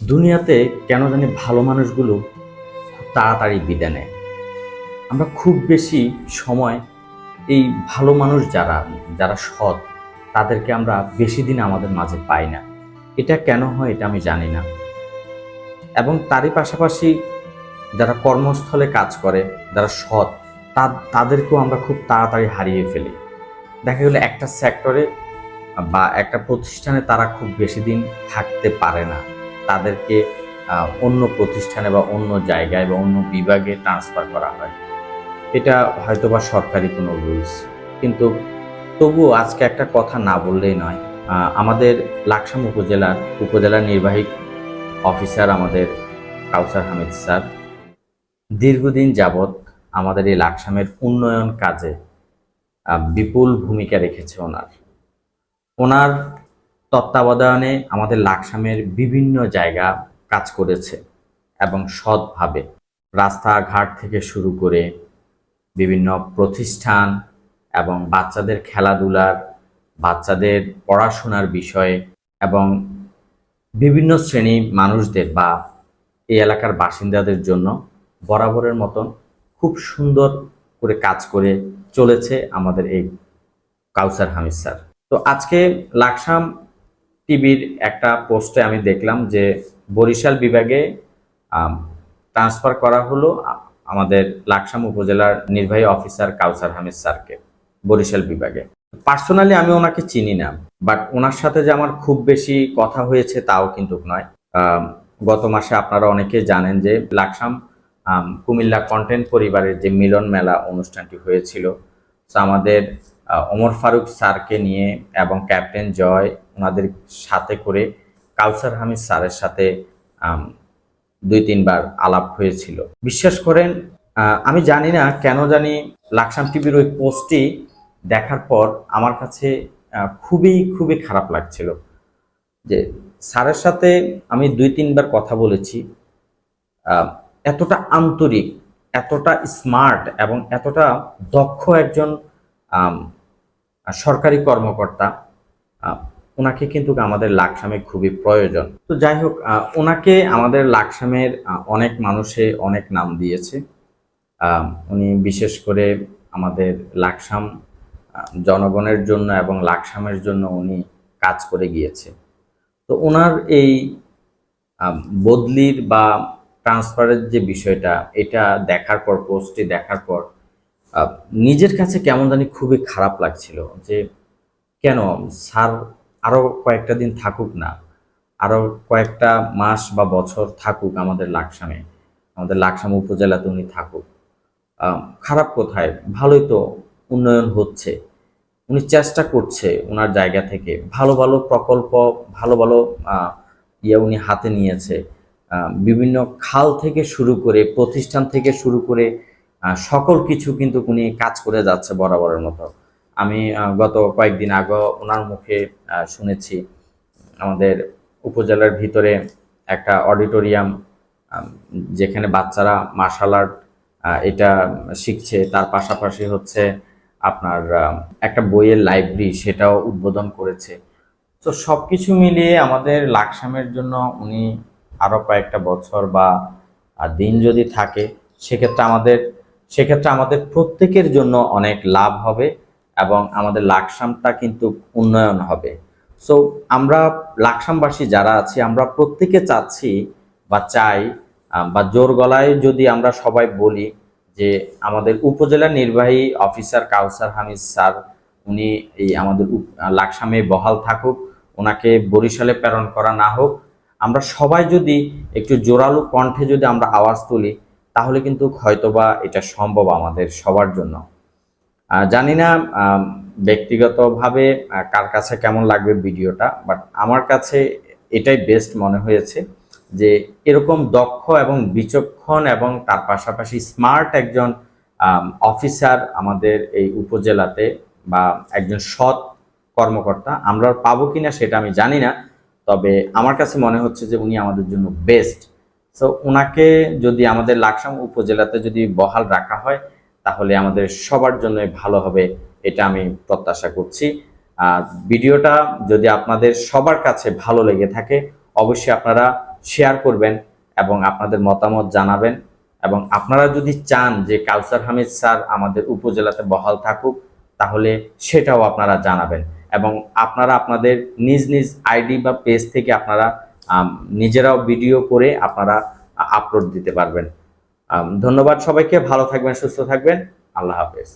দুনিয়াতে কেন জানি ভালো মানুষগুলো খুব তাড়াতাড়ি বিদায় নেয়। আমরা খুব বেশি সময় এই ভালো মানুষ যারা যারা সৎ, তাদেরকে আমরা বেশি দিন আমাদের মাঝে পাই না। এটা কেন হয় এটা আমি জানি না। এবং তারই পাশাপাশি যারা কর্মস্থলে কাজ করে, যারা সৎ তাদেরকেও আমরা খুব তাড়াতাড়ি হারিয়ে ফেলি। দেখা গেলো একটা সেক্টরে বা একটা প্রতিষ্ঠানে তারা খুব বেশি দিন থাকতে পারে না। তাদেরকে অন্য প্রতিষ্ঠানে বা অন্য জায়গায় বা অন্য বিভাগে ট্রান্সফার করা হয়। এটা হয়তোবা সরকারি কোনো রুলস কিন্তু তবুও আজকে একটা কথা না বললেই নয় আমাদের লাকসাম উপজেলার উপজেলা নির্বাহী অফিসার আমাদের কাউসার হামিদ স্যার, দীর্ঘদিন যাবৎ আমাদের এই লাকসামের উন্নয়ন কাজে বিপুল ভূমিকা রেখেছে ওনার। ওনার তত্ত্বাবধানে আমাদের লাকসামের বিভিন্ন জায়গা কাজ করেছে এবং সৎভাবে রাস্তাঘাট থেকে শুরু করে বিভিন্ন প্রতিষ্ঠান এবং বাচ্চাদের খেলাধুলার, বাচ্চাদের পড়াশোনার বিষয়ে এবং বিভিন্ন শ্রেণি মানুষদের বা এই এলাকার বাসিন্দাদের জন্য বরাবরের মতন খুব সুন্দর করে কাজ করে চলেছে আমাদের এই কাউসার হামিদ স্যার। তো আজকে লাকসাম টিভির একটা পোস্টে আমি দেখলাম যে বরিশাল বিভাগে ট্রান্সফার করা হলো আমাদের লাকসাম উপজেলার নির্বাহী অফিসার কাউসার হামিদ স্যারকে বরিশাল বিভাগে। পার্সোনালি আমি ওনাকে চিনি না বাট ওনার সাথে যে আমার খুব বেশি কথা হয়েছে তাও কিন্তু নয়। গত মাসে আপনারা অনেকে জানেন যে লাকসাম কুমিল্লা কন্টেন্ট পরিবারের যে মিলন মেলা অনুষ্ঠানটি হয়েছিল আমাদের ওমর ফারুক স্যারকে নিয়ে এবং ক্যাপ্টেন জয় ওনাদের সাথে করে কাউসার হামিদ স্যারের সাথে দুই তিনবার আলাপ হয়েছিল। বিশ্বাস করেন আমি জানি না কেন জানি লাকসাম টিভির ওই পোস্টটি দেখার পর আমার কাছে খুবই খুবই খারাপ লাগছিল। যে স্যারের সাথে আমি দুই তিনবার কথা বলেছি এতটা আন্তরিক, এতটা স্মার্ট এবং এতটা দক্ষ একজন সরকারি কর্মকর্তা ওনাকে কিন্তু আমাদের লাকসামে খুবই প্রয়োজন। তো যাই হোক ওনাকে আমাদের লাকসামের অনেক মানুষে অনেক নাম দিয়েছে। উনি বিশেষ করে আমাদের লাকসাম জনগণের জন্য এবং লাকসামের জন্য উনি কাজ করে গিয়েছে। তো ওনার এই বদলির বা ট্রান্সফারের যে বিষয়টা, এটা দেখার পর পোস্টটি দেখার পর নিজের কাছে কেমন জানি খুবই খারাপ লাগছিল যে কেন স্যার আরও কয়েকটা দিন থাকুক না, আরও কয়েকটা মাস বা বছর থাকুক আমাদের লাকসামে, আমাদের লাকসাম উপজেলাতে উনি থাকুক। খারাপ কোথায়? ভালোই তো উন্নয়ন হচ্ছে। উনি চেষ্টা করছে ওনার জায়গা থেকে। ভালো ভালো প্রকল্প, ভালো ভালো ইয়ে উনি হাতে নিয়েছে। বিভিন্ন খাল থেকে শুরু করে, প্রতিষ্ঠান থেকে শুরু করে সকল কিছু কিন্তু উনি কাজ করে যাচ্ছে বরাবরের মতো। আমি গত কয়েকদিন আগে ওনার মুখে শুনেছি, আমাদের উপজেলার ভিতরে একটা অডিটোরিয়াম যেখানে বাচ্চারা মার্শাল আর্ট এটা শিখছে। তার পাশাপাশি হচ্ছে আপনার একটা বইয়ের লাইব্রেরি, সেটাও উদ্বোধন করেছে। তো সব কিছু মিলিয়ে আমাদের লাকসামের জন্য উনি আরও কয়েকটা বছর বা দিন যদি থাকে, সেক্ষেত্রে আমাদের সেক্ষেত্রে আমাদের প্রত্যেকের জন্য অনেক লাভ হবে এবং আমাদের লাকসামটা কিন্তু উন্নয়ন হবে। সো আমরা লাকসামবাসী যারা আছি, আমরা প্রত্যেকে চাচ্ছি বা চাই বা জোর গলায় যদি আমরা সবাই বলি যে আমাদের উপজেলা নির্বাহী অফিসার কাউসার হামিদ স্যার, উনি এই আমাদের লাকসামে বহাল থাকুক, ওনাকে বরিশালে প্রেরণ করা না হোক। আমরা সবাই যদি একটু জোরালো কণ্ঠে যদি আমরা আওয়াজ তুলি তাহলে কিন্তু হয়তোবা এটা সম্ভব আমাদের সবার জন্য। জানি না ব্যক্তিগতভাবে কার কাছে কেমন লাগবে ভিডিওটা বাট আমার কাছে এটাই বেস্ট মনে হয়েছে যে এরকম দক্ষ এবং বিচক্ষণ এবং তার পাশাপাশি স্মার্ট একজন অফিসার আমাদের এই উপজেলাতে বা একজন সৎ কর্মকর্তা, আমরা পাবো কিনা সেটা আমি জানি না, তবে আমার কাছে মনে হচ্ছে যে উনি আমাদের জন্য বেস্ট সো ওনাকে যদি আমাদের লাকসাম উপজেলাতে যদি বহাল রাখা হয়, তাহলে আমাদের সবার জন্যই ভালো হবে এটা আমি প্রত্যাশা করছি। আর ভিডিওটা যদি আপনাদের সবার কাছে ভালো লেগে থাকে, অবশ্যই আপনারা শেয়ার করবেন এবং আপনাদের মতামত জানাবেন। এবং আপনারা যদি চান যে কাউসার হামিদ স্যার আমাদের উপজেলাতে বহাল থাকুক, তাহলে সেটাও আপনারা জানাবেন। এবং আপনারা আপনাদের নিজ নিজ আইডি বা পেজ থেকে আপনারা নিজেরাও ভিডিও করে আপনারা আপলোড দিতে পারবেন। ধন্যবাদ সবাইকে, ভালো থাকবেন, সুস্থ থাকবেন। আল্লাহ হাফেজ।